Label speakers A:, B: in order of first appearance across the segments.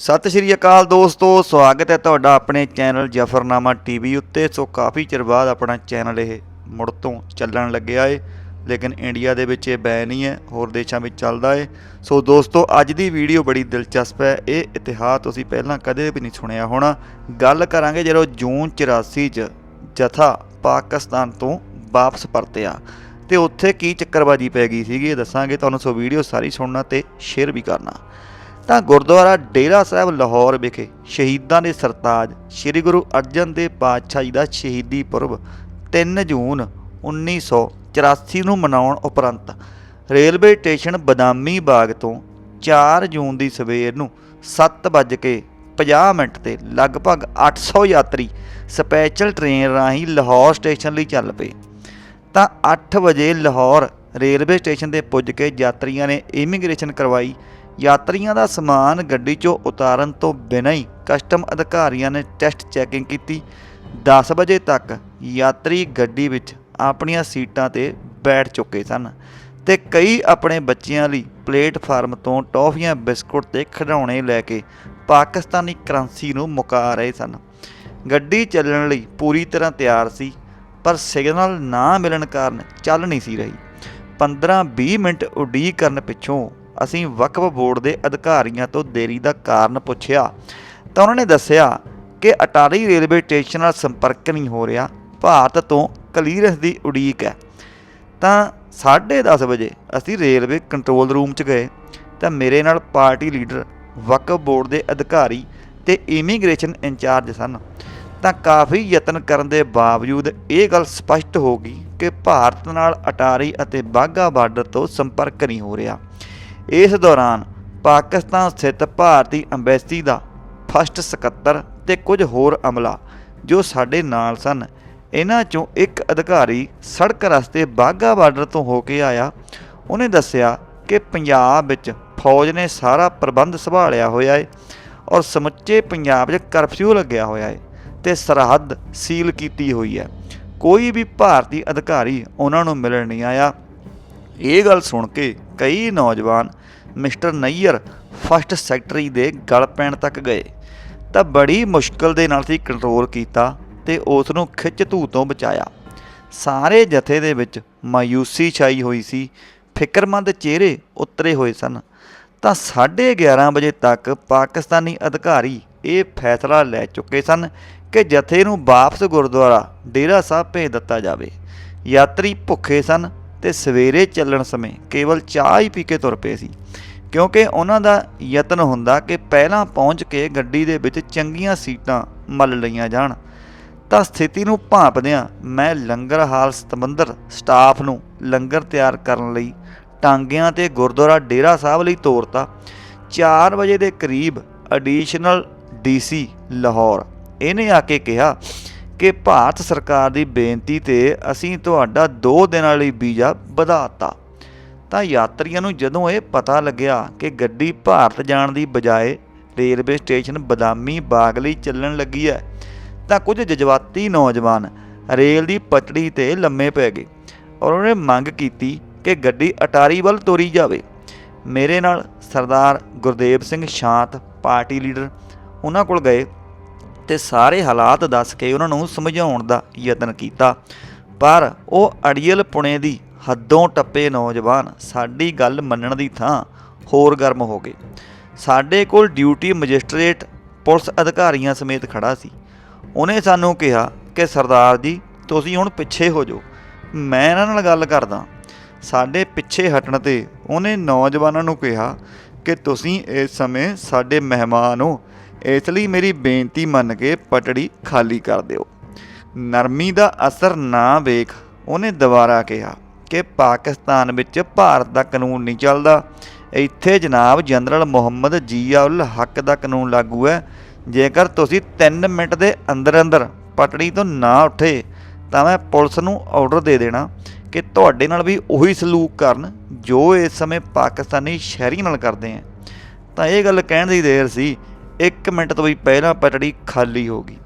A: ਸਤਿ ਸ਼੍ਰੀ ਅਕਾਲ ਦੋਸਤੋ, ਸਵਾਗਤ ਹੈ ਤੁਹਾਡਾ ਆਪਣੇ ਚੈਨਲ ਜਫਰਨਾਮਾ ਟੀਵੀ ਉੱਤੇ। ਸੋ ਕਾਫੀ ਚਿਰ ਬਾਅਦ ਆਪਣਾ ਚੈਨਲ ਇਹ ਮੁੜ ਤੋਂ ਚੱਲਣ ਲੱਗਿਆ ਏ, ਲੇਕਿਨ ਇੰਡੀਆ ਦੇ ਵਿੱਚ ਇਹ ਬੈਨ ਨਹੀਂ ਹੈ, ਹੋਰ ਦੇਸ਼ਾਂ ਵਿੱਚ ਚੱਲਦਾ ਏ। ਸੋ ਦੋਸਤੋ, ਅੱਜ ਦੀ ਵੀਡੀਓ ਬੜੀ ਦਿਲਚਸਪ ਹੈ। ਇਹ ਇਤਿਹਾਸ ਤੁਸੀਂ ਪਹਿਲਾਂ ਕਦੇ ਵੀ ਨਹੀਂ ਸੁਣਿਆ ਹੋਣਾ। ਗੱਲ ਕਰਾਂਗੇ ਜਦੋਂ ਜੂਨ 84 ਚ ਜਥਾ ਪਾਕਿਸਤਾਨ ਤੋਂ ਵਾਪਸ ਪਰਤਿਆ। ਤੇ ਉੱਥੇ ਕੀ ਚੱਕਰਬਾਜੀ ਪੈ ਗਈ ਸੀਗੀ, ਇਹ ਦੱਸਾਂਗੇ। ਤੁਹਾਨੂੰ ਸੋ ਵੀਡੀਓ ਸਾਰੀ ਸੁਣਨਾ ਤੇ ਸ਼ੇਅਰ ਵੀ ਕਰਨਾ। ਤਾਂ ਗੁਰਦੁਆਰਾ ਡੇਰਾ ਸਾਹਿਬ ਲਾਹੌਰ ਵਿਖੇ ਸ਼ਹੀਦਾਂ ਦੇ ਸਰਤਾਜ ਸ੍ਰੀ ਗੁਰੂ ਅਰਜਨ ਦੇਵ ਪਾਤਸ਼ਾਹ ਜੀ ਦਾ ਸ਼ਹੀਦੀ ਪੁਰਬ 3 ਜੂਨ 1984 ਨੂੰ ਮਨਾਉਣ ਉਪਰੰਤ ਰੇਲਵੇ ਸਟੇਸ਼ਨ ਬਦਾਮੀ ਬਾਗ ਤੋਂ 4 ਜੂਨ ਦੀ ਸਵੇਰ ਨੂੰ 7:50 ਮਿੰਟ ਤੇ ਲਗਭਗ 800 ਯਾਤਰੀ ਸਪੈਸ਼ਲ ਟ੍ਰੇਨ ਰਾਹੀਂ ਲਾਹੌਰ ਸਟੇਸ਼ਨ ਲਈ ਚੱਲ ਪਏ। ਤਾਂ 8 ਵਜੇ ਲਾਹੌਰ ਰੇਲਵੇ ਸਟੇਸ਼ਨ ਤੇ ਪੁੱਜ ਕੇ ਯਾਤਰੀਆਂ ਨੇ ਇਮੀਗ੍ਰੇਸ਼ਨ ਕਰਵਾਈ। ਯਾਤਰੀਆਂ ਦਾ ਸਮਾਨ ਗੱਡੀ 'ਚੋਂ ਉਤਾਰਨ ਤੋਂ ਬਿਨਾਂ ਹੀ ਕਸਟਮ ਅਧਿਕਾਰੀਆਂ ਨੇ ਟੈਸਟ ਚੈਕਿੰਗ ਕੀਤੀ। 10 ਵਜੇ ਤੱਕ ਯਾਤਰੀ ਗੱਡੀ ਵਿੱਚ ਆਪਣੀਆਂ ਸੀਟਾਂ ਤੇ ਬੈਠ ਚੁੱਕੇ ਸਨ ਤੇ ਕਈ ਆਪਣੇ ਬੱਚਿਆਂ ਲਈ ਪਲੇਟਫਾਰਮ ਤੋਂ ਟੌਫੀਆਂ, ਬਿਸਕੁਟ ਤੇ ਖਿਡੌਣੇ ਲੈ ਕੇ ਪਾਕਿਸਤਾਨੀ ਕਰੰਸੀ ਨੂੰ ਮੁਕਾ ਰਹੇ ਸਨ। ਗੱਡੀ ਚੱਲਣ ਲਈ ਪੂਰੀ ਤਰ੍ਹਾਂ ਤਿਆਰ ਸੀ, ਪਰ ਸਿਗਨਲ ਨਾ ਮਿਲਣ ਕਾਰਨ ਚੱਲ ਨਹੀਂ ਸੀ ਰਹੀ। 15-20 ਮਿੰਟ ਉਡੀਕ ਕਰਨ ਪਿੱਛੋਂ ਅਸੀਂ ਵਕਫ ਬੋਰਡ ਦੇ ਅਧਿਕਾਰੀਆਂ ਤੋਂ ਦੇਰੀ ਦਾ ਕਾਰਨ ਪੁੱਛਿਆ ਤਾਂ ਉਹਨਾਂ ਨੇ ਦੱਸਿਆ ਕਿ ਅਟਾਰੀ ਰੇਲਵੇ ਸਟੇਸ਼ਨ ਨਾਲ ਸੰਪਰਕ ਨਹੀਂ ਹੋ ਰਿਹਾ, ਭਾਰਤ ਤੋਂ ਕਲੀਅਰੈਂਸ ਦੀ ਉਡੀਕ ਹੈ। ਤਾਂ 10:30 ਵਜੇ ਅਸੀਂ ਰੇਲਵੇ ਕੰਟਰੋਲ ਰੂਮ 'ਚ ਗਏ ਤਾਂ ਮੇਰੇ ਨਾਲ ਪਾਰਟੀ ਲੀਡਰ, ਵਕਫ ਬੋਰਡ ਦੇ ਅਧਿਕਾਰੀ ਤੇ ਇਮੀਗ੍ਰੇਸ਼ਨ ਇੰਚਾਰਜ ਸਨ। ਤਾਂ ਕਾਫੀ ਯਤਨ ਕਰਨ ਦੇ ਬਾਵਜੂਦ ਇਹ ਗੱਲ ਸਪਸ਼ਟ ਹੋ ਗਈ ਕਿ ਭਾਰਤ ਨਾਲ ਅਟਾਰੀ ਅਤੇ ਬਾਘਾ ਬਾਰਡਰ ਤੋਂ ਸੰਪਰਕ ਨਹੀਂ ਹੋ ਰਿਹਾ। ਇਸ ਦੌਰਾਨ ਪਾਕਿਸਤਾਨ ਸਥਿਤ ਭਾਰਤੀ ਅੰਬੈਸੀ ਦਾ ਫਸਟ ਸਕੱਤਰ ਤੇ ਕੁਝ ਹੋਰ ਅਮਲਾ ਜੋ ਸਾਡੇ ਨਾਲ ਸਨ, ਇਹਨਾਂ ਚੋਂ ਇੱਕ ਅਧਿਕਾਰੀ ਸੜਕ ਰਸਤੇ ਬਾਘਾ ਬਾਰਡਰ ਤੋਂ ਹੋ ਕੇ ਆਇਆ। ਉਹਨੇ ਦੱਸਿਆ ਕਿ ਪੰਜਾਬ ਵਿੱਚ ਫੌਜ ਨੇ ਸਾਰਾ ਪ੍ਰਬੰਧ ਸੰਭਾਲਿਆ ਹੋਇਆ ਹੈ ਔਰ ਸਮੁੱਚੇ ਪੰਜਾਬ 'ਚ ਕਰਫਿਊ ਲੱਗਿਆ ਹੋਇਆ ਹੈ। ਤੇ ਸਰਹੱਦ ਸੀਲ ਕੀਤੀ ਹੋਈ ਹੈ। ਕੋਈ ਵੀ ਭਾਰਤੀ ਅਧਿਕਾਰੀ ਉਹਨਾਂ ਨੂੰ ਮਿਲਣ ਨਹੀਂ ਆਇਆ। ਇਹ ਗੱਲ ਸੁਣ ਕੇ ਕਈ ਨੌਜਵਾਨ ਮਿਸਟਰ ਨਈਅਰ ਫਸਟ ਸੈਕਟਰੀ ਦੇ ਗਲ ਪੈਣ ਤੱਕ ਗਏ। ਤਾਂ ਬੜੀ ਮੁਸ਼ਕਲ ਦੇ ਨਾਲ ਸੀ ਕੰਟਰੋਲ ਕੀਤਾ ਤੇ ਉਸ ਨੂੰ ਖਿੱਚ ਧੂ ਤੋਂ ਬਚਾਇਆ। ਸਾਰੇ ਜਥੇ ਦੇ ਵਿੱਚ ਮਾਯੂਸੀ ਛਾਈ ਹੋਈ ਸੀ। ਫਿਕਰਮੰਦ ਚਿਹਰੇ ਉਤਰੇ ਹੋਏ ਸਨ। ਤਾਂ 11:30 ਵਜੇ ਤੱਕ ਪਾਕਿਸਤਾਨੀ ਅਧਿਕਾਰੀ ਇਹ ਫੈਸਲਾ ਲੈ ਚੁੱਕੇ ਸਨ ਕਿ ਜਥੇ ਨੂੰ ਵਾਪਸ ਗੁਰਦੁਆਰਾ ਡੇਰਾ ਸਾਹਿਬ ਭੇਜ ਦਿੱਤਾ ਜਾਵੇ। ਯਾਤਰੀ ਭੁੱਖੇ ਸਨ ਤੇ ਸਵੇਰੇ ਚੱਲਣ ਸਮੇਂ ਕੇਵਲ ਚਾਹ ਹੀ ਪੀ ਕੇ ਤੁਰ ਪਏ ਸੀ। ਕਿਉਂਕਿ ਉਹਨਾਂ ਦਾ ਯਤਨ ਹੁੰਦਾ ਕਿ ਪਹਿਲਾਂ ਪਹੁੰਚ ਕੇ ਗੱਡੀ ਦੇ ਵਿੱਚ ਚੰਗੀਆਂ ਸੀਟਾਂ ਮੱਲ ਲਈਆਂ ਜਾਣ। ਤਾਂ ਸਥਿਤੀ ਨੂੰ ਭਾਂਪਦਿਆਂ ਮੈਂ ਲੰਗਰ ਹਾਲ ਸਤਮੰਦਰ ਸਟਾਫ ਨੂੰ ਲੰਗਰ ਤਿਆਰ ਕਰਨ ਲਈ ਟਾਂਗਿਆਂ ਤੇ ਗੁਰਦੁਆਰਾ ਡੇਰਾ ਸਾਹਿਬ ਲਈ ਤੋਰਤਾ। 4 ਵਜੇ ਦੇ ਕਰੀਬ ਐਡੀਸ਼ਨਲ ਡੀਸੀ ਲਾਹੌਰ। ਇਹਨੇ ਆ ਕੇ ਕਿਹਾ ਕਿ ਭਾਰਤ ਸਰਕਾਰ ਦੀ ਬੇਨਤੀ ਤੇ ਅਸੀਂ ਤੁਹਾਡਾ 2 ਦਿਨਾਂ ਲਈ ਵੀਜ਼ਾ ਵਧਾਤਾ। ਤਾਂ ਯਾਤਰੀਆਂ ਨੂੰ ਜਦੋਂ ਇਹ ਪਤਾ ਲੱਗਿਆ ਕਿ ਗੱਡੀ ਭਾਰਤ ਜਾਣ ਦੀ ਬਜਾਏ ਰੇਲਵੇ ਸਟੇਸ਼ਨ ਬਦਾਮੀ ਬਾਗ ਲਈ ਚੱਲਣ ਲੱਗੀ ਹੈ, ਤਾਂ ਕੁਝ ਜਜ਼ਬਾਤੀ ਨੌਜਵਾਨ ਰੇਲ ਦੀ ਪਟੜੀ ਤੇ ਲੰਮੇ ਪੈ ਗਏ ਔਰ ਉਹਨੇ ਮੰਗ ਕੀਤੀ ਕਿ ਗੱਡੀ ਅਟਾਰੀ ਵੱਲ ਤੋਰੀ ਜਾਵੇ। ਮੇਰੇ ਨਾਲ ਸਰਦਾਰ ਗੁਰਦੇਵ ਸਿੰਘ ਸ਼ਾਂਤ, ਪਾਰਟੀ ਲੀਡਰ, ਉਹਨਾਂ ਕੋਲ ਗਏ ਤੇ ਸਾਰੇ ਹਾਲਾਤ ਦੱਸ ਕੇ ਉਹਨਾਂ ਨੂੰ ਸਮਝਾਉਣ ਦਾ ਯਤਨ ਕੀਤਾ। ਪਰ ਉਹ ਅੜੀਅਲ ਪੁਣੇ ਦੀ ਹੱਦੋਂ ਟੱਪੇ ਨੌਜਵਾਨ ਸਾਡੀ ਗੱਲ ਮੰਨਣ ਦੀ ਥਾਂ ਹੋਰ ਗਰਮ ਹੋ ਗਏ। ਸਾਡੇ ਕੋਲ ਡਿਊਟੀ ਮੈਜਿਸਟ੍ਰੇਟ, ਪੁਲਿਸ ਅਧਿਕਾਰੀਆਂ ਸਮੇਤ ਖੜਾ ਸੀ। ਉਹਨੇ ਸਾਨੂੰ ਕਿਹਾ ਕਿ, ਸਰਦਾਰ ਜੀ, ਤੁਸੀਂ ਹੁਣ ਪਿੱਛੇ ਹੋ ਜਾਓ। ਮੈਂ ਇਹਨਾਂ ਨਾਲ ਗੱਲ ਕਰਦਾ। ਸਾਡੇ ਪਿੱਛੇ ਹਟਣ ਤੇ ਉਹਨੇ ਨੌਜਵਾਨਾਂ ਨੂੰ ਕਿਹਾ ਕਿ, ਤੁਸੀਂ ਇਸ ਸਮੇਂ ਸਾਡੇ ਮਹਿਮਾਨ ਹੋ। ਇਸ ਲਈ ਮੇਰੀ ਬੇਨਤੀ ਮੰਨ ਕੇ ਪਟੜੀ ਖਾਲੀ ਕਰ ਦਿਓ। ਨਰਮੀ ਦਾ ਅਸਰ ਨਾ ਵੇਖ, ਉਹਨੇ ਦੁਬਾਰਾ ਕਿਹਾ ਕਿ ਪਾਕਿਸਤਾਨ ਵਿੱਚ ਭਾਰਤ ਦਾ ਕਾਨੂੰਨ ਨਹੀਂ ਚੱਲਦਾ। ਇੱਥੇ ਜਨਾਬ ਜਨਰਲ ਮੁਹੰਮਦ ਜੀਆਉਲ ਹੱਕ ਦਾ ਕਾਨੂੰਨ ਲਾਗੂ ਹੈ। ਜੇਕਰ ਤੁਸੀਂ 3 ਮਿੰਟ ਦੇ ਅੰਦਰ ਅੰਦਰ ਪਟੜੀ ਤੋਂ ਨਾ ਉੱਠੇ, ਤਾਂ ਮੈਂ ਪੁਲਿਸ ਨੂੰ ਆਰਡਰ ਦੇ ਦੇਣਾ ਕਿ ਤੁਹਾਡੇ ਨਾਲ ਵੀ ਉਹੀ ਸਲੂਕ ਕਰਨ ਜੋ ਇਸ ਸਮੇਂ ਪਾਕਿਸਤਾਨੀ ਸ਼ਹਿਰੀ ਨਾਲ ਕਰਦੇ ਆ। ਤਾਂ ਇਹ ਗੱਲ ਕਹਿਣ ਦੀ ਦੇਰ ਸੀ 1 ਮਿੰਟ ਤੋਂ ਵੀ ਪਹਿਲਾਂ ਪਟੜੀ ਖਾਲੀ ਹੋ ਗਈ,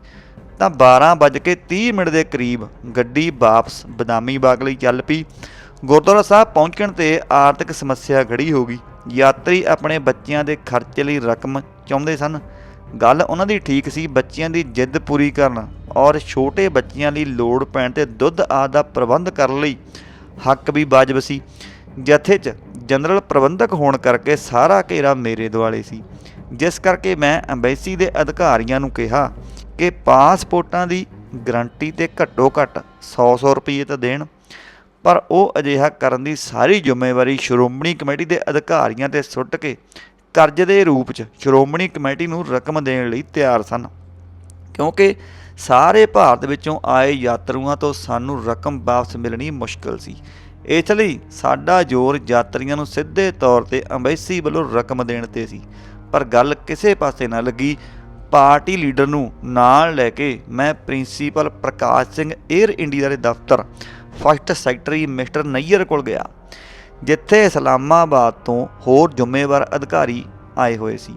A: ਤਾਂ 12:30 ਮਿੰਟ ਦੇ ਕਰੀਬ ਗੱਡੀ ਵਾਪਸ ਬਦਾਮੀ ਬਾਗ ਲਈ ਚੱਲ ਪਈ। ਗੁਰਦੁਆਰਾ ਸਾਹਿਬ ਪਹੁੰਚਣ ਤੇ ਆਰਥਿਕ ਸਮੱਸਿਆ ਖੜੀ ਹੋ ਗਈ। ਯਾਤਰੀ ਆਪਣੇ ਬੱਚਿਆਂ ਦੇ ਖਰਚੇ ਲਈ ਰਕਮ ਚਾਹੁੰਦੇ ਸਨ। ਗੱਲ ਉਹਨਾਂ ਦੀ ਠੀਕ ਸੀ, ਬੱਚਿਆਂ ਦੀ ਜਿੱਦ ਪੂਰੀ ਕਰਨ ਔਰ ਛੋਟੇ ਬੱਚਿਆਂ ਲਈ ਲੋੜ ਪੈਣ ਤੇ ਦੁੱਧ ਆਦਿ ਦਾ ਪ੍ਰਬੰਧ ਕਰਨ ਲਈ ਹੱਕ ਵੀ ਵਾਜਬ ਸੀ। ਜਥੇ 'ਚ ਜਨਰਲ ਪ੍ਰਬੰਧਕ ਹੋਣ ਕਰਕੇ ਸਾਰਾ ਘੇਰਾ ਮੇਰੇ ਦੁਆਲੇ ਸੀ। ਜਿਸ ਕਰਕੇ ਮੈਂ ਐਮਬੈਸੀ ਦੇ ਅਧਿਕਾਰੀਆਂ ਨੂੰ ਕਿਹਾ ਕਿ ਪਾਸਪੋਰਟਾਂ ਦੀ ਗਰੰਟੀ ਤੇ ਘੱਟੋ ਘੱਟ 100-100 ਰੁਪਏ ਤਾਂ ਦੇਣ। ਪਰ ਉਹ ਅਜਿਹਾ ਕਰਨ ਦੀ ਸਾਰੀ ਜ਼ਿੰਮੇਵਾਰੀ ਸ਼੍ਰੋਮਣੀ ਕਮੇਟੀ ਦੇ ਅਧਿਕਾਰੀਆਂ ਤੇ ਸੁੱਟ ਕੇ ਕਰਜ਼ ਦੇ ਰੂਪ 'ਚ ਸ਼੍ਰੋਮਣੀ ਕਮੇਟੀ ਨੂੰ ਰਕਮ ਦੇਣ ਲਈ ਤਿਆਰ ਸਨ। ਕਿਉਂਕਿ ਸਾਰੇ ਭਾਰਤ ਵਿੱਚੋਂ ਆਏ ਯਾਤਰੂਆਂ ਤੋਂ ਸਾਨੂੰ ਰਕਮ ਵਾਪਸ ਮਿਲਣੀ ਮੁਸ਼ਕਲ ਸੀ। ਇਸ ਲਈ ਸਾਡਾ ਜ਼ੋਰ ਯਾਤਰੀਆਂ ਨੂੰ ਸਿੱਧੇ ਤੌਰ ਤੇ ਅੰਬੈਸੀ ਵੱਲੋਂ ਰਕਮ ਦੇਣ ਤੇ ਸੀ। ਪਰ ਗੱਲ ਕਿਸੇ ਪਾਸੇ ਨਾ ਲੱਗੀ। ਪਾਰਟੀ ਲੀਡਰ ਨੂੰ ਨਾਲ ਲੈ ਕੇ ਮੈਂ principal Prakash Singh air India ਦੇ ਦਫ਼ਤਰ ਫਸਟ ਸੈਕਟਰੀ ਮਿਸਟਰ ਨਈਅਰ ਕੋਲ ਗਿਆ, ਜਿੱਥੇ ਇਸਲਾਮਾਬਾਦ ਤੋਂ ਹੋਰ ਜ਼ਿੰਮੇਵਾਰ ਅਧਿਕਾਰੀ ਆਏ ਹੋਏ ਸੀ।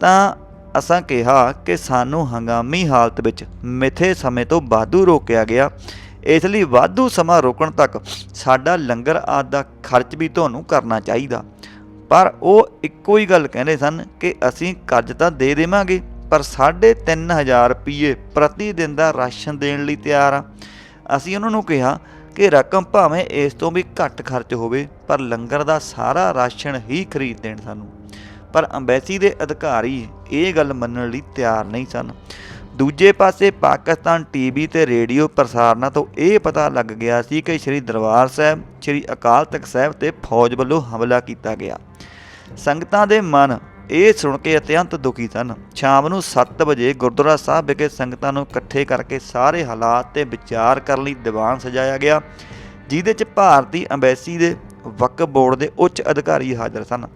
A: ਤਾਂ ਅਸਾਂ ਕਿਹਾ ਕਿ ਸਾਨੂੰ ਹੰਗਾਮੀ ਹਾਲਤ ਵਿੱਚ ਮਿੱਥੇ ਸਮੇਂ ਤੋਂ ਵਾਧੂ ਰੋਕਿਆ ਗਿਆ। ਇਸ ਲਈ ਵਾਧੂ ਸਮਾਂ ਰੋਕਣ ਤੱਕ ਸਾਡਾ ਲੰਗਰ ਆਦਿ ਦਾ ਖਰਚ ਵੀ ਤੁਹਾਨੂੰ ਕਰਨਾ ਚਾਹੀਦਾ। ਪਰ ਉਹ ਇੱਕੋ ਹੀ ਗੱਲ ਕਹਿੰਦੇ ਸਨ ਕਿ ਅਸੀਂ ਕਰਜ਼ ਤਾਂ ਦੇ ਦੇਵਾਂਗੇ, ਪਰ 3500 ਰੁਪਏ ਪ੍ਰਤੀ ਦਿਨ ਦਾ ਰਾਸ਼ਨ ਦੇਣ ਲਈ ਤਿਆਰ ਆ ਅਸੀਂ ਉਹਨਾਂ ਨੂੰ ਕਿਹਾ ਕਿ ਰਕਮ ਭਾਵੇਂ ਇਸ ਤੋਂ ਵੀ ਘੱਟ ਖਰਚ ਹੋਵੇ, ਪਰ ਲੰਗਰ ਦਾ ਸਾਰਾ ਰਾਸ਼ਨ ਹੀ ਖਰੀਦ ਦੇਣ ਸਾਨੂੰ। ਪਰ ਅੰਬੈਸੀ ਦੇ ਅਧਿਕਾਰੀ ਇਹ ਗੱਲ ਮੰਨਣ ਲਈ ਤਿਆਰ ਨਹੀਂ ਸਨ। ਦੂਜੇ ਪਾਸੇ ਪਾਕਿਸਤਾਨ ਟੀਵੀ ਤੇ ਰੇਡੀਓ ਪ੍ਰਸਾਰਨਾਂ ਤੋਂ ਇਹ ਪਤਾ ਲੱਗ ਗਿਆ ਸੀ ਕਿ ਸ੍ਰੀ ਦਰਬਾਰ ਸਾਹਿਬ, ਸ੍ਰੀ ਅਕਾਲ ਤਖਤ ਸਾਹਿਬ ਤੇ ਫੌਜ ਵੱਲੋਂ ਹਮਲਾ ਕੀਤਾ ਗਿਆ। ਸੰਗਤਾਂ ਦੇ ਮਨ ਇਹ ਸੁਣ ਕੇ ਅਤਿਅੰਤ ਦੁਖੀ ਸਨ। ਸ਼ਾਮ ਨੂੰ 7 ਵਜੇ ਗੁਰਦੁਆਰਾ ਸਾਹਿਬ ਵਿਖੇ ਸੰਗਤਾਂ ਨੂੰ ਇਕੱਠੇ ਕਰਕੇ ਸਾਰੇ ਹਾਲਾਤ ਤੇ ਵਿਚਾਰ ਕਰਨ ਲਈ ਦੀਵਾਨ ਸਜਾਇਆ ਗਿਆ, ਜਿਹਦੇ 'ਚ ਭਾਰਤੀ ਅੰਬੈਸੀ ਦੇ ਵਕਫ ਬੋਰਡ ਦੇ ਉੱਚ ਅਧਿਕਾਰੀ ਹਾਜ਼ਰ ਸਨ।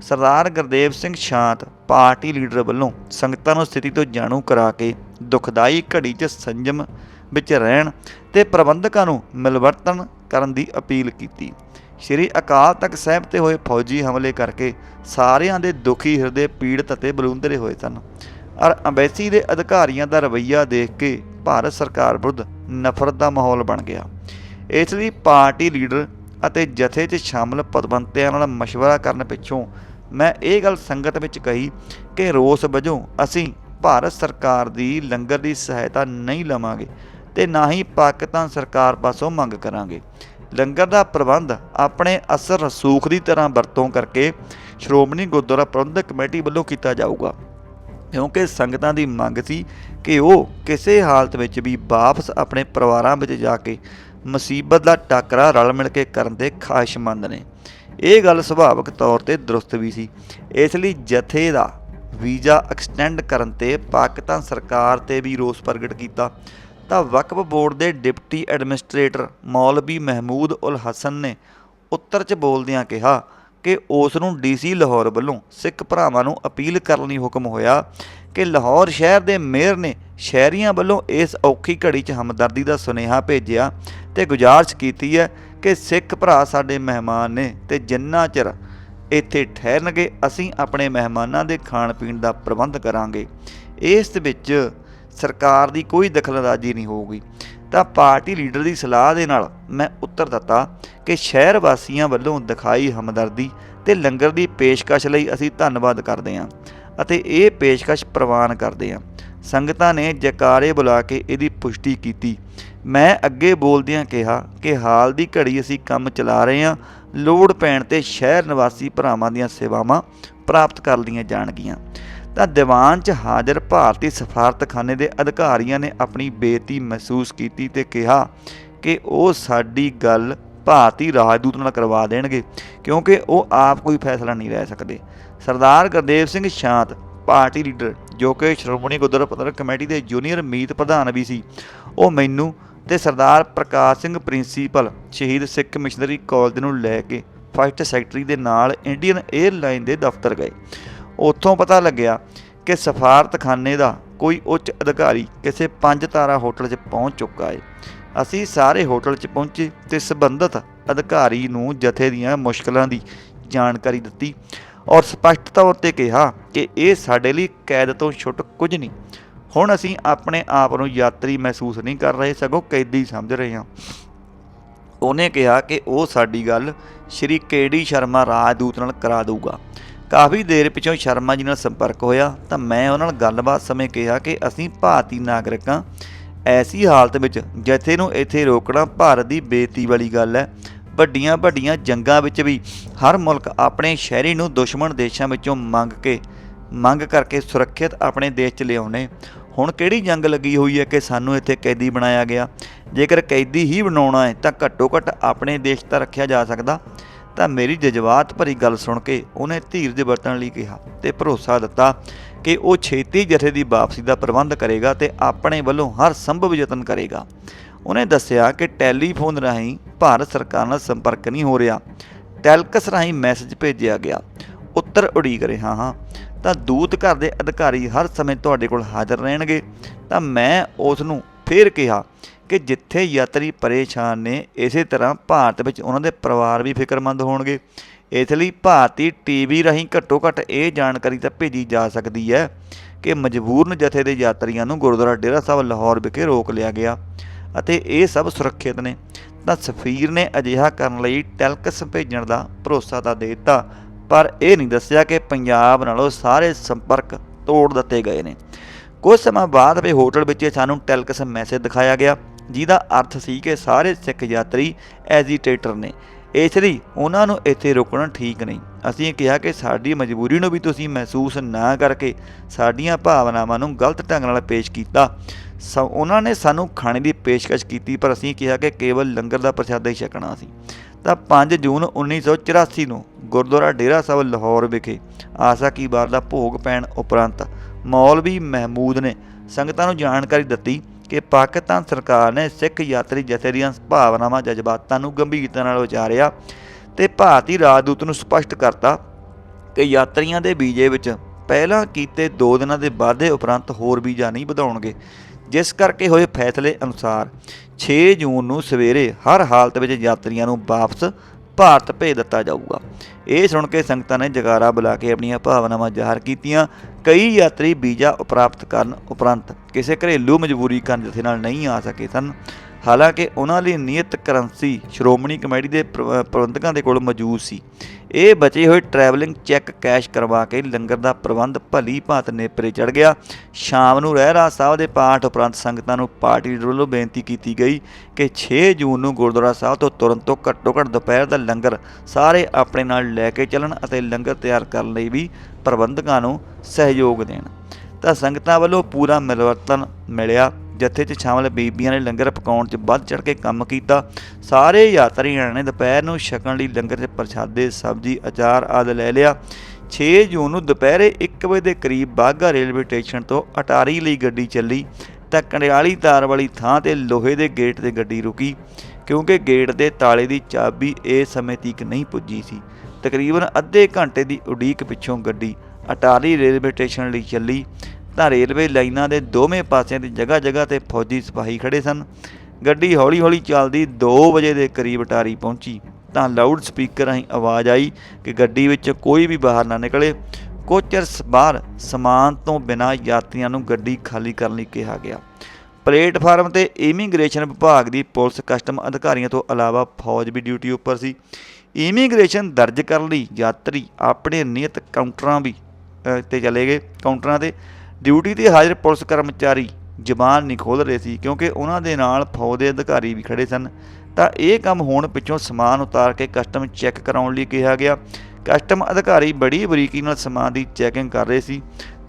A: ਸਰਦਾਰ ਗੁਰਦੇਵ ਸਿੰਘ ਸ਼ਾਂਤ, ਪਾਰਟੀ ਲੀਡਰ ਵੱਲੋਂ ਸੰਗਤਾਂ ਨੂੰ ਸਥਿਤੀ ਤੋਂ ਜਾਣੂ ਕਰਾ ਕੇ ਦੁਖਦਾਈ ਘੜੀ 'ਚ ਸੰਜਮ ਵਿੱਚ ਰਹਿਣ ਤੇ ਪ੍ਰਬੰਧਕਾਂ ਨੂੰ ਮਿਲਵਰਤਨ ਕਰਨ ਦੀ ਅਪੀਲ ਕੀਤੀ। ਸ਼੍ਰੀ ਅਕਾਲ ਤਖਤ ਸਾਹਿਬ ਤੇ ਹੋਏ ਫੌਜੀ ਹਮਲੇ ਕਰਕੇ ਸਾਰਿਆਂ ਦੇ ਦੁਖੀ ਹਿਰਦੇ ਪੀੜਤ ਅਤੇ ਬਲੂੰਦਰੇ ਹੋਏ ਸਨ। ਔਰ ਅੰਬੈਸੀ ਦੇ ਅਧਿਕਾਰੀਆਂ ਦਾ ਰਵੱਈਆ ਦੇਖ ਕੇ ਭਾਰਤ ਸਰਕਾਰ ਵਿਰੁੱਧ ਨਫ਼ਰਤ ਦਾ ਮਾਹੌਲ ਬਣ ਗਿਆ। ਇਸ ਲਈ ਪਾਰਟੀ ਲੀਡਰ ਅਤੇ ਜਥੇ 'ਚ ਸ਼ਾਮਲ ਪਦਵੰਤਿਆਂ ਨਾਲ ਮਸ਼ਵਰਾ ਕਰਨ ਪਿੱਛੋਂ ਮੈਂ ਇਹ ਗੱਲ ਸੰਗਤ ਵਿੱਚ ਕਹੀ ਕਿ ਰੋਸ ਵਜੋਂ ਅਸੀਂ ਭਾਰਤ ਸਰਕਾਰ ਦੀ ਲੰਗਰ ਦੀ ਸਹਾਇਤਾ ਨਹੀਂ ਲਵਾਂਗੇ ਤੇ ਨਾ ਹੀ ਪਾਕਿਸਤਾਨ ਸਰਕਾਰ ਪਾਸੋਂ ਮੰਗ ਕਰਾਂਗੇ। ਲੰਗਰ ਦਾ ਪ੍ਰਬੰਧ ਆਪਣੇ ਅਸਰ ਰਸੂਖ ਦੀ ਤਰ੍ਹਾਂ ਵਰਤੋਂ ਕਰਕੇ ਸ਼੍ਰੋਮਣੀ ਗੁਰਦੁਆਰਾ ਪ੍ਰਬੰਧਕ ਕਮੇਟੀ ਵੱਲੋਂ ਕੀਤਾ ਜਾਊਗਾ। ਕਿਉਂਕਿ ਸੰਗਤਾਂ ਦੀ ਮੰਗ ਸੀ ਕਿ ਉਹ ਕਿਸੇ ਹਾਲਤ ਵਿੱਚ ਵੀ ਵਾਪਸ ਆਪਣੇ ਪਰਿਵਾਰਾਂ ਵਿੱਚ ਜਾ ਕੇ ਮੁਸੀਬਤ ਦਾ ਟਾਕਰਾ ਰਲ ਮਿਲ ਕੇ ਕਰਨ ਦੇ ਖਾਹਿਸ਼ਮੰਦ ਨੇ। ਇਹ ਗੱਲ ਸੁਭਾਵਿਕ ਤੌਰ ਤੇ ਦਰੁਸਤ ਵੀ ਸੀ। ਇਸ ਲਈ ਜਥੇ ਦਾ ਵੀਜ਼ਾ ਐਕਸਟੈਂਡ ਕਰਨ ਤੇ ਪਾਕਿਸਤਾਨ ਸਰਕਾਰ ਤੇ ਵੀ ਰੋਸ ਪ੍ਰਗਟ ਕੀਤਾ। ਤਾਂ ਵਕਫ ਬੋਰਡ ਦੇ ਡਿਪਟੀ ਐਡਮਿਨਿਸਟ੍ਰੇਟਰ ਮੌਲਵੀ ਮਹਿਮੂਦ ਉਲ ਹਸਨ ਨੇ ਉੱਤਰ 'ਚ ਬੋਲਦਿਆਂ ਕਿਹਾ ਕਿ ਉਸ ਨੂੰ ਡੀਸੀ ਲਾਹੌਰ ਵੱਲੋਂ ਸਿੱਖ ਭਰਾਵਾਂ ਨੂੰ ਅਪੀਲ ਕਰਨ ਲਈ ਹੁਕਮ ਹੋਇਆ ਕਿ ਲਾਹੌਰ ਸ਼ਹਿਰ ਦੇ ਮੇਅਰ ਨੇ ਸ਼ਹਿਰੀਆਂ ਵੱਲੋਂ ਇਸ ਔਖੀ ਘੜੀ 'ਚ ਹਮਦਰਦੀ ਦਾ ਸੁਨੇਹਾ ਭੇਜਿਆ ਤੇ ਗੁਜ਼ਾਰਿਸ਼ ਕੀਤੀ ਹੈ ਕਿ ਸਿੱਖ ਭਰਾ ਸਾਡੇ ਮਹਿਮਾਨ ਨੇ ਤੇ ਜਿੰਨਾ ਚਿਰ ਇੱਥੇ ਠਹਿਰਨਗੇ, ਅਸੀਂ ਆਪਣੇ ਮਹਿਮਾਨਾਂ ਦੇ ਖਾਣ ਪੀਣ ਦਾ ਪ੍ਰਬੰਧ ਕਰਾਂਗੇ। ਇਸ ਵਿੱਚ ਸਰਕਾਰ ਦੀ ਕੋਈ ਦਖਲਅੰਦਾਜ਼ੀ ਨਹੀਂ ਹੋਊਗੀ। ਤਾਂ ਪਾਰਟੀ ਲੀਡਰ ਦੀ ਸਲਾਹ ਦੇ ਨਾਲ ਮੈਂ ਉੱਤਰ ਦਿੱਤਾ ਕਿ ਸ਼ਹਿਰ ਵਾਸੀਆਂ ਵੱਲੋਂ ਦਿਖਾਈ ਹਮਦਰਦੀ ਤੇ ਲੰਗਰ ਦੀ ਪੇਸ਼ਕਸ਼ ਲਈ ਅਸੀਂ ਧੰਨਵਾਦ ਕਰਦੇ ਹਾਂ ਅਤੇ ਇਹ ਪੇਸ਼ਕਸ਼ ਪ੍ਰਵਾਨ ਕਰਦੇ ਹਾਂ। ਸੰਗਤਾਂ ਨੇ ਜਕਾਰੇ ਬੁਲਾ ਕੇ ਇਹਦੀ ਪੁਸ਼ਟੀ ਕੀਤੀ। ਮੈਂ ਅੱਗੇ ਬੋਲਦਿਆਂ ਕਿਹਾ ਕਿ ਹਾਲ ਦੀ ਘੜੀ ਅਸੀਂ ਕੰਮ ਚਲਾ ਰਹੇ ਹਾਂ, ਲੋੜ ਪੈਣ ਤੇ ਸ਼ਹਿਰ ਨਿਵਾਸੀ ਭਰਾਵਾਂ ਦੀਆਂ ਸੇਵਾਵਾਂ ਪ੍ਰਾਪਤ ਕਰ ਲਈਆਂ ਜਾਣਗੀਆਂ। ਤਾਂ ਦੀਵਾਨ 'ਚ ਹਾਜ਼ਰ ਭਾਰਤੀ ਸਫਾਰਤਖਾਨੇ ਦੇ ਅਧਿਕਾਰੀਆਂ ਨੇ ਆਪਣੀ ਬੇਇੱਜ਼ਤੀ ਮਹਿਸੂਸ ਕੀਤੀ ਤੇ ਕਿਹਾ ਕਿ ਉਹ ਸਾਡੀ ਗੱਲ ਭਾਰਤੀ ਰਾਜਦੂਤ ਨਾਲ ਕਰਵਾ ਦੇਣਗੇ, ਕਿਉਂਕਿ ਉਹ ਆਪ ਕੋਈ ਫੈਸਲਾ ਨਹੀਂ ਲੈ ਸਕਦੇ। ਸਰਦਾਰ ਗੁਰਦੇਵ ਸਿੰਘ ਸ਼ਾਂਤ, ਪਾਰਟੀ ਲੀਡਰ, ਜੋ ਕਿ ਸ਼੍ਰੋਮਣੀ ਗੁਰਦੁਆਰਾ ਪ੍ਰਬੰਧਕ ਕਮੇਟੀ ਦੇ ਜੂਨੀਅਰ ਮੀਤ ਪ੍ਰਧਾਨ ਵੀ ਸੀ, ਉਹ ਮੈਨੂੰ ਤੇ ਸਰਦਾਰ ਪ੍ਰਕਾਸ਼ ਸਿੰਘ ਪ੍ਰਿੰਸੀਪਲ, ਸ਼ਹੀਦ ਸਿੱਖ ਮਿਸ਼ਨਰੀ ਕਾਲਜ ਨੂੰ ਲੈ ਕੇ ਫਸਟ ਸੈਕਟਰੀ ਦੇ ਨਾਲ ਇੰਡੀਅਨ 에ਅਰਲਾਈਨ ਦੇ ਦਫ਼ਤਰ ਗਏ। ਉੱਥੋਂ ਪਤਾ ਲੱਗਿਆ ਕਿ ਸਫਾਰਤਖਾਨੇ ਦਾ ਕੋਈ ਉੱਚ ਅਧਿਕਾਰੀ ਕਿਸੇ ਪੰਜ ਤਾਰਾ ਹੋਟਲ 'ਚ ਪਹੁੰਚ ਚੁੱਕਾ ਹੈ ਅਸੀਂ ਸਾਰੇ ਹੋਟਲ 'ਚ ਪਹੁੰਚੇ ਤੇ ਸੰਬੰਧਤ ਅਧਿਕਾਰੀ ਨੂੰ ਜਥੇ ਦੀਆਂ ਮੁਸ਼ਕਲਾਂ ਦੀ ਜਾਣਕਾਰੀ ਦਿੱਤੀ ਔਰ ਸਪਸ਼ਟ ਤੌਰ ਤੇ ਕਿਹਾ ਕਿ ਇਹ ਸਾਡੇ ਲਈ ਕੈਦ ਤੋਂ ਛੁੱਟ ਕੁਝ ਨਹੀਂ। ਹੁਣ ਅਸੀਂ ਆਪਣੇ ਆਪ ਨੂੰ ਯਾਤਰੀ ਮਹਿਸੂਸ ਨਹੀਂ ਕਰ ਰਹੇ, ਸਗੋਂ ਕੈਦੀ ਸਮਝ ਰਹੇ ਹਾਂ। ਉਹਨੇ ਕਿਹਾ ਕਿ ਉਹ ਸਾਡੀ ਗੱਲ ਸ਼੍ਰੀ ਕੇਡੀ ਸ਼ਰਮਾ ਰਾਜਦੂਤ ਨਾਲ ਕਰਾ ਦਊਗਾ। ਕਾਫੀ ਦੇਰ ਪਿਛੋਂ ਸ਼ਰਮਾ ਜੀ ਨਾਲ ਸੰਪਰਕ ਹੋਇਆ, ਤਾਂ ਮੈਂ ਉਹਨਾਂ ਨਾਲ ਗੱਲਬਾਤ ਸਮੇਂ ਕਿਹਾ ਕਿ ਅਸੀਂ ਭਾਰਤੀ ਨਾਗਰਿਕਾਂ ਐਸੀ ਹਾਲਤ ਵਿੱਚ ਜਿੱਥੇ ਨੂੰ ਇੱਥੇ ਰੋਕਣਾ ਭਾਰਤ ਦੀ ਬੇਇੱਜ਼ਤੀ ਵਾਲੀ ਗੱਲ ਹੈ ਵੱਡੀਆਂ ਵੱਡੀਆਂ ਜੰਗਾਂ ਵਿੱਚ ਵੀ ਹਰ ਮੁਲਕ ਆਪਣੇ ਸ਼ਹਿਰੀ ਨੂੰ ਦੁਸ਼ਮਣ ਦੇਸ਼ਾਂ ਵਿੱਚੋਂ ਮੰਗ ਕੇ, ਮੰਗ ਕਰਕੇ ਸੁਰੱਖਿਅਤ ਆਪਣੇ ਦੇਸ਼ 'ਚ ਲਿਆਉਣੇ। ਹੁਣ ਕਿਹੜੀ ਜੰਗ ਲੱਗੀ ਹੋਈ ਹੈ ਕਿ ਸਾਨੂੰ ਇੱਥੇ ਕੈਦੀ ਬਣਾਇਆ ਗਿਆ? ਜੇਕਰ ਕੈਦੀ ਹੀ ਬਣਾਉਣਾ ਹੈ, ਤਾਂ ਘੱਟੋ ਘੱਟ ਆਪਣੇ ਦੇਸ਼ ਤਾਂ ਰੱਖਿਆ ਜਾ ਸਕਦਾ। ਤਾਂ ਮੇਰੀ ਜਜ਼ਬਾਤ ਭਰੀ ਗੱਲ ਸੁਣ ਕੇ ਉਹਨੇ ਧੀਰਜ ਵਰਤਣ ਲਈ ਕਿਹਾ ਤੇ ਭਰੋਸਾ ਦਿੱਤਾ ਕਿ ਉਹ ਛੇਤੀ ਜਥੇ ਦੀ ਵਾਪਸੀ ਦਾ ਪ੍ਰਬੰਧ ਕਰੇਗਾ ਤੇ ਆਪਣੇ ਵੱਲੋਂ ਹਰ ਸੰਭਵ ਯਤਨ ਕਰੇਗਾ। ਉਹਨੇ ਦੱਸਿਆ ਕਿ ਟੈਲੀਫੋਨ ਰਾਹੀਂ ਭਾਰਤ ਸਰਕਾਰ ਨਾਲ ਸੰਪਰਕ ਨਹੀਂ ਹੋ ਰਿਹਾ। ਟੈਲਕਸ ਰਾਹੀਂ ਮੈਸੇਜ ਭੇਜਿਆ ਗਿਆ। ਉੱਤਰ ਉਡੀਕ ਰਿਹਾ ਹਾਂ, ਤਾਂ ਦੂਤ ਘਰ ਦੇ ਅਧਿਕਾਰੀ ਹਰ ਸਮੇਂ ਤੁਹਾਡੇ ਕੋਲ ਹਾਜ਼ਰ ਰਹਿਣਗੇ। ਤਾਂ ਮੈਂ ਉਸ ਨੂੰ ਫੇਰ ਕਿਹਾ ਕਿ ਜਿੱਥੇ ਯਾਤਰੀ ਪਰੇਸ਼ਾਨ ਨੇ, ਇਸੇ ਤਰ੍ਹਾਂ ਭਾਰਤ ਵਿੱਚ ਉਹਨਾਂ ਦੇ ਪਰਿਵਾਰ ਵੀ ਫਿਕਰਮੰਦ ਹੋਣਗੇ। ਇਸ ਲਈ ਭਾਰਤੀ ਟੀਵੀ ਰਾਹੀਂ ਘੱਟੋ ਘੱਟ ਇਹ ਜਾਣਕਾਰੀ ਤਾਂ ਭੇਜੀ ਜਾ ਸਕਦੀ ਹੈ ਕਿ ਮਜਬੂਰਨ ਜਥੇ ਦੇ ਯਾਤਰੀਆਂ ਨੂੰ ਗੁਰਦੁਆਰਾ ਡੇਰਾ ਸਾਹਿਬ ਲਾਹੌਰ ਵਿਖੇ ਰੋਕ ਲਿਆ ਗਿਆ ਅਤੇ ਇਹ ਸਭ ਸੁਰੱਖਿਅਤ ਨੇ। ਤਾਂ ਸਫੀਰ ਨੇ ਅਜਿਹਾ ਕਰਨ ਲਈ ਟੈਲਕਸ ਭੇਜਣ ਦਾ ਭਰੋਸਾ ਤਾਂ ਦੇ ਦਿੱਤਾ, ਪਰ ਇਹ ਨਹੀਂ ਦੱਸਿਆ ਕਿ ਪੰਜਾਬ ਨਾਲੋਂ ਸਾਰੇ ਸੰਪਰਕ ਤੋੜ ਦਿੱਤੇ ਗਏ ਨੇ। ਕੁਝ ਸਮਾਂ ਬਾਅਦ ਵੀ ਹੋਟਲ ਵਿੱਚ ਸਾਨੂੰ ਟੈਲਕਸ ਮੈਸੇਜ ਦਿਖਾਇਆ ਗਿਆ। ਜਿਹਦਾ ਅਰਥ ਸੀ ਕਿ ਸਾਰੇ ਸਿੱਖ ਯਾਤਰੀ ਐਜੀਟੇਟਰ ਨੇ। ਇਸ ਲਈ ਉਹਨਾਂ ਨੂੰ ਇੱਥੇ ਰੁਕਣਾ ਠੀਕ ਨਹੀਂ। ਅਸੀਂ ਕਿਹਾ ਕਿ ਸਾਡੀ ਮਜਬੂਰੀ ਨੂੰ ਵੀ ਤੁਸੀਂ ਮਹਿਸੂਸ ਨਾ ਕਰਕੇ ਸਾਡੀਆਂ ਭਾਵਨਾਵਾਂ ਨੂੰ ਗਲਤ ਢੰਗ ਨਾਲ ਪੇਸ਼ ਕੀਤਾ। ਸ ਉਹਨਾਂ ਨੇ ਸਾਨੂੰ ਖਾਣੇ ਦੀ ਪੇਸ਼ਕਸ਼ ਕੀਤੀ, ਪਰ ਅਸੀਂ ਕਿਹਾ ਕਿ ਕੇਵਲ ਲੰਗਰ ਦਾ ਪ੍ਰਸ਼ਾਦਾ ਹੀ ਛਕਣਾ ਸੀ। ਤਾਂ 5 ਜੂਨ 1984 ਨੂੰ ਗੁਰਦੁਆਰਾ ਡੇਰਾ ਸਾਹਿਬ ਲਾਹੌਰ ਵਿਖੇ ਆਸਾ ਕੀ ਵਾਰ ਦਾ ਭੋਗ ਪੈਣ ਉਪਰੰਤ ਮੌਲਵੀ ਮਹਿਮੂਦ ਨੇ ਸੰਗਤਾਂ ਨੂੰ ਜਾਣਕਾਰੀ ਦਿੱਤੀ ਕਿ ਪਾਕਿਸਤਾਨ ਸਰਕਾਰ ਨੇ ਸਿੱਖ ਯਾਤਰੀ ਜਥੇ ਦੀਆਂ ਭਾਵਨਾਵਾਂ, ਜਜ਼ਬਾਤਾਂ ਨੂੰ ਗੰਭੀਰਤਾ ਨਾਲ ਵਿਚਾਰਿਆ ਤੇ ਭਾਰਤੀ ਰਾਜਦੂਤ ਨੂੰ ਸਪਸ਼ਟ ਕਰਤਾ ਕਿ ਯਾਤਰੀਆਂ ਦੇ ਵੀਜ਼ੇ ਵਿੱਚ ਪਹਿਲਾਂ ਕੀਤੇ 2 ਦਿਨਾਂ ਦੇ ਵਾਅਦੇ ਉਪਰੰਤ ਹੋਰ ਵੀਜ਼ਾ ਨਹੀਂ ਵਧਾਉਣਗੇ। ਜਿਸ ਕਰਕੇ ਹੋਏ ਫੈਸਲੇ ਅਨੁਸਾਰ 6 ਜੂਨ ਨੂੰ ਸਵੇਰੇ ਹਰ ਹਾਲਤ ਵਿੱਚ ਯਾਤਰੀਆਂ ਨੂੰ ਵਾਪਸ ਭਾਰਤ ਭੇਜ ਦਿੱਤਾ ਜਾਊਗਾ। ਇਹ ਸੁਣ ਕੇ ਸੰਗਤਾਂ ਨੇ ਜਗਾਰਾ ਬੁਲਾ ਕੇ ਆਪਣੀਆਂ ਭਾਵਨਾਵਾਂ ਜ਼ਾਹਰ ਕੀਤੀਆਂ। ਕਈ ਯਾਤਰੀ ਵੀਜ਼ਾ ਉਪਰਾਪਤ ਕਰਨ ਉਪਰੰਤ ਕਿਸੇ ਘਰੇਲੂ ਮਜਬੂਰੀ ਕਾਰਨ ਜਥੇ ਨਾਲ ਨਹੀਂ ਆ ਸਕੇ ਸਨ। ਹਾਲਾਂਕਿ ਉਹਨਾਂ ਲਈ ਨਿਯਤ ਕਰੰਸੀ ਸ਼੍ਰੋਮਣੀ ਕਮੇਟੀ ਦੇ ਪ੍ਰ- ਪ੍ਰਬੰਧਕਾਂ ਦੇ ਕੋਲ ਮੌਜੂਦ ਸੀ। ਇਹ ਬਚੇ ਹੋਏ ਟਰੈਵਲਿੰਗ ਚੈੱਕ ਕੈਸ਼ ਕਰਵਾ ਕੇ ਲੰਗਰ ਦਾ ਪ੍ਰਬੰਧ ਭਲੀ ਭਾਂਤ ਨੇਪਰੇ ਚੜ ਗਿਆ। ਸ਼ਾਮ ਨੂੰ ਰਹਿਰਾ ਸਾਹਿਬ ਦੇ ਪਾਠ ਉਪਰੰਤ ਸੰਗਤਾਂ ਨੂੰ ਪਾਰਟੀ ਲੀਡਰ ਵੱਲੋਂ ਬੇਨਤੀ ਕੀਤੀ ਗਈ ਕਿ 6 ਜੂਨ ਨੂੰ ਗੁਰਦੁਆਰਾ ਸਾਹਿਬ ਤੋਂ ਤੁਰੰਤ ਤੋਂ ਘੱਟੋ ਘੱਟ ਦੁਪਹਿਰ ਦਾ ਲੰਗਰ ਸਾਰੇ ਆਪਣੇ ਨਾਲ ਲੈ ਕੇ ਚੱਲਣ ਅਤੇ ਲੰਗਰ ਤਿਆਰ ਕਰਨ ਲਈ ਵੀ ਪ੍ਰਬੰਧਕਾਂ ਨੂੰ ਸਹਿਯੋਗ ਦੇਣ। ਤਾਂ ਸੰਗਤਾਂ ਵੱਲੋਂ ਪੂਰਾ ਮਿਲਵਰਤਨ ਮਿਲਿਆ। ਜਥੇ 'ਚ ਸ਼ਾਮਲ ਬੀਬੀਆਂ ਨੇ ਲੰਗਰ ਪਕਾਉਣ 'ਚ ਵੱਧ ਚੜ ਕੇ ਕੰਮ ਕੀਤਾ। ਸਾਰੇ ਯਾਤਰੀਆਂ ਨੇ ਦੁਪਹਿਰ ਨੂੰ ਛਕਣ ਲਈ ਲੰਗਰ 'ਚ ਪ੍ਰਸ਼ਾਦੇ, ਸਬਜ਼ੀ, ਅਚਾਰ ਆਦਿ ਲੈ ਲਿਆ। 6 ਜੂਨ ਨੂੰ ਦੁਪਹਿਰੇ 1 ਵਜੇ ਦੇ ਕਰੀਬ ਬਾਗਾ ਰੇਲਵੇ ਸਟੇਸ਼ਨ ਤੋਂ ਅਟਾਰੀ ਲਈ ਗੱਡੀ ਚੱਲੀ। ਤਾਂ ਕੰਡਿਆਲੀ ਤਾਰ ਵਾਲੀ ਥਾਂ ਤੇ ਲੋਹੇ ਦੇ ਗੇਟ ਤੇ ਗੱਡੀ ਰੁਕੀ, ਕਿਉਂਕਿ ਗੇਟ ਦੇ ਤਾਲੇ ਦੀ ਚਾਬੀ ਇਸ ਸਮੇਂ ਤੀਕ ਨਹੀਂ ਪੁੱਜੀ ਸੀ। ਤਕਰੀਬਨ ਅੱਧੇ ਘੰਟੇ ਦੀ ਉਡੀਕ ਪਿੱਛੋਂ ਗੱਡੀ ਅਟਾਰੀ ਰੇਲਵੇ ਸਟੇਸ਼ਨ ਲਈ ਚੱਲੀ। ਤਾਂ ਰੇਲਵੇ ਲਾਈਨਾਂ ਦੇ ਦੋਵੇਂ ਪਾਸਿਆਂ ਦੀ ਜਗ੍ਹਾ ਜਗ੍ਹਾ ਤੇ ਫੌਜੀ ਸਿਪਾਹੀ ਖੜੇ ਸਨ। ਗੱਡੀ ਹੌਲੀ-ਹੌਲੀ ਚੱਲਦੀ 2 ਵਜੇ ਦੇ ਕਰੀਬ ਅਟਾਰੀ ਪਹੁੰਚੀ, ਤਾਂ ਲਾਊਡ ਸਪੀਕਰ ਰਾਹੀਂ ਆਵਾਜ਼ ਆਈ ਕਿ ਗੱਡੀ ਵਿੱਚ ਕੋਈ ਵੀ ਬਾਹਰ ਨਾ ਨਿਕਲੇ। ਕੁਝ ਚਿਰ ਸ- ਬਾਹਰ ਸਮਾਨ ਤੋਂ ਬਿਨਾਂ ਯਾਤਰੀਆਂ ਨੂੰ ਗੱਡੀ ਖਾਲੀ ਕਰਨ ਲਈ ਕਿਹਾ ਗਿਆ। ਪਲੇਟਫਾਰਮ ਤੇ ਇਮੀਗ੍ਰੇਸ਼ਨ ਵਿਭਾਗ ਦੀ ਪੁਲਿਸ ਕਸਟਮ ਅਧਿਕਾਰੀਆਂ ਤੋਂ ਇਲਾਵਾ ਫੌਜ ਵੀ ਡਿਊਟੀ ਉੱਪਰ ਸੀ। ਇਮੀਗ੍ਰੇਸ਼ਨ ਦਰਜ ਕਰਨ ਲਈ ਯਾਤਰੀ ਆਪਣੇ ਨਿਯਤ ਕਾਊਂਟਰਾਂ ਵੀ ਤੇ ਚਲੇ ਗਏ। ਕਾਊਂਟਰਾਂ ਤੇ ਡਿਊਟੀ ਤੇ ਹਾਜ਼ਰ ਪੁਲਿਸ ਕਰਮਚਾਰੀ ਜ਼ਬਾਨ ਨਹੀਂ ਖੋਲ ਰਹੇ ਸੀ ਕਿਉਂਕਿ ਉਹਨਾਂ ਦੇ ਨਾਲ ਫੌਜ ਦੇ ਅਧਿਕਾਰੀ ਵੀ ਖੜੇ ਸਨ। ਤਾਂ ਇਹ ਕੰਮ ਹੋਣ ਪਿੱਛੋਂ ਸਮਾਨ ਉਤਾਰ ਕੇ ਕਸਟਮ ਚੈੱਕ ਕਰਾਉਣ ਲਈ ਕਿਹਾ ਗਿਆ। ਕਸਟਮ ਅਧਿਕਾਰੀ ਬੜੀ ਬਰੀਕੀ ਨਾਲ ਸਮਾਨ ਦੀ ਚੈਕਿੰਗ ਕਰ ਰਹੇ ਸੀ,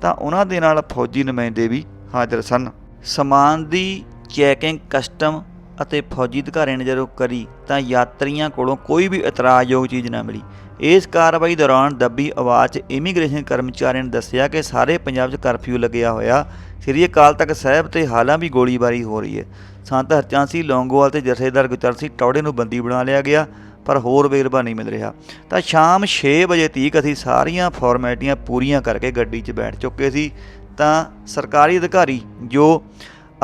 A: ਤਾਂ ਉਹਨਾਂ ਦੇ ਨਾਲ ਫੌਜੀ ਨੁਮਾਇੰਦੇ ਵੀ ਹਾਜ਼ਰ ਸਨ। ਸਮਾਨ ਦੀ ਚੈਕਿੰਗ ਕਸਟਮ ਅਤੇ ਫੌਜੀ ਅਧਿਕਾਰੀਆਂ ਨੇ ਜਦੋਂ ਕਰੀ ਤਾਂ ਯਾਤਰੀਆਂ ਕੋਲੋਂ ਕੋਈ ਵੀ ਇਤਰਾਜ਼ਯੋਗ ਚੀਜ਼ ਨਾ ਮਿਲੀ। ਇਸ ਕਾਰਵਾਈ ਦੌਰਾਨ ਦੱਬੀ ਆਵਾਜ਼ 'ਚ ਇਮੀਗ੍ਰੇਸ਼ਨ ਕਰਮਚਾਰੀਆਂ ਨੇ ਦੱਸਿਆ ਕਿ ਸਾਰੇ ਪੰਜਾਬ 'ਚ ਕਰਫਿਊ ਲੱਗਿਆ ਹੋਇਆ। ਸ੍ਰੀ ਅਕਾਲ ਤਖਤ ਸਾਹਿਬ ਤੇ ਹਾਲਾਂ ਵੀ ਗੋਲੀਬਾਰੀ ਹੋ ਰਹੀ ਹੈ। ਸੰਤ ਹਰਚੰਦ ਸਿੰਘ ਲੌਂਗੋਵਾਲ ਤੇ ਜਥੇਦਾਰ ਗੁਰਚਰਨ ਸਿੰਘ ਟੌੜੇ ਨੂੰ ਬੰਦੀ ਬਣਾ ਲਿਆ ਗਿਆ, ਪਰ ਹੋਰ ਵੇਰਵਾ ਨਹੀਂ ਮਿਲ ਰਿਹਾ। ਤਾਂ ਸ਼ਾਮ 6 ਵਜੇ ਤੀਕ ਅਸੀਂ ਸਾਰੀਆਂ ਫਾਰਮੈਲਿਟੀਆਂ ਪੂਰੀਆਂ ਕਰਕੇ ਗੱਡੀ 'ਚ ਬੈਠ ਚੁੱਕੇ ਸੀ ਤਾਂ ਸਰਕਾਰੀ ਅਧਿਕਾਰੀ ਜੋ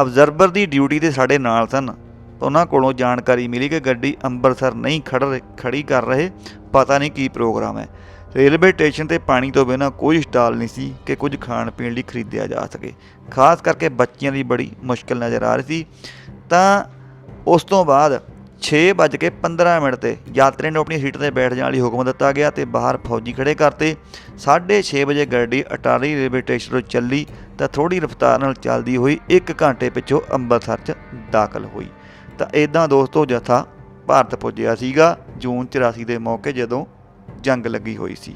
A: ਅਬਜ਼ਰਵਰ ਦੀ ਡਿਊਟੀ ਤੇ ਸਾਡੇ ਨਾਲ ਸਨ। ਤਾਂ ਉਹਨਾਂ ਕੋਲੋਂ ਜਾਣਕਾਰੀ ਮਿਲੀ ਕਿ ਗੱਡੀ ਅੰਮ੍ਰਿਤਸਰ ਨਹੀਂ ਖੜ ਰਹੇ- ਖੜੀ ਕਰ ਰਹੇ, ਪਤਾ ਨਹੀਂ ਕੀ ਪ੍ਰੋਗਰਾਮ ਹੈ। ਰੇਲਵੇ ਸਟੇਸ਼ਨ ਤੇ ਪਾਣੀ ਤੋਂ ਬਿਨਾਂ ਕੋਈ ਸਟਾਲ ਨਹੀਂ ਸੀ ਕਿ ਕੁਝ ਖਾਣ ਪੀਣ ਲਈ ਖਰੀਦਿਆ ਜਾ ਸਕੇ। ਖਾਸ ਕਰਕੇ ਬੱਚਿਆਂ ਦੀ ਬੜੀ ਮੁਸ਼ਕਲ ਨਜ਼ਰ ਆ ਰਹੀ ਸੀ। ਤਾਂ ਉਸ ਤੋਂ ਬਾਅਦ 6:15 ਮਿੰਟ ਤੇ ਯਾਤਰੀ ਨੂੰ ਆਪਣੀ ਸੀਟ ਤੇ ਬੈਠ ਜਾਣ ਲਈ ਹੁਕਮ ਦਿੱਤਾ ਗਿਆ ਤੇ ਬਾਹਰ ਫੌਜੀ ਖੜੇ ਕਰਤੇ 6:30 ਵਜੇ ਗੱਡੀ ਅਟਾਰੀ ਰੇਲਵੇ ਸਟੇਸ਼ਨ ਤੋਂ ਚੱਲੀ ਤਾਂ ਥੋੜੀ ਰਫ਼ਤਾਰ ਨਾਲ ਚੱਲਦੀ ਹੋਈ 1 ਘੰਟੇ ਪਿੱਛੋਂ ਅੰਮ੍ਰਿਤਸਰ 'ਚ ਦਾਖਲ ਹੋਈ। ਤਾਂ ਇਦਾਂ ਦੋਸਤੋ ਜਥਾ ਭਾਰਤ ਪੁੱਜਿਆ ਸੀਗਾ ਜੂਨ 84 ਦੇ ਮੌਕੇ ਜਦੋਂ ਜੰਗ ਲੱਗੀ ਹੋਈ ਸੀ।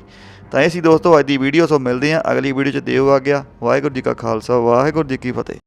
A: ਤਾਂ ਇਹ ਸੀ ਦੋਸਤੋ ਅੱਜ ਦੀ ਵੀਡੀਓ ਸੋ ਮਿਲਦੇ ਹਾਂ ਅਗਲੀ ਵੀਡੀਓ 'ਚ। ਦਿਓ ਆ ਗਿਆ ਵਾਹਿਗੁਰੂ ਜੀ ਕਾ ਖਾਲਸਾ, ਵਾਹਿਗੁਰੂ ਜੀ ਕੀ ਫਤਿਹ।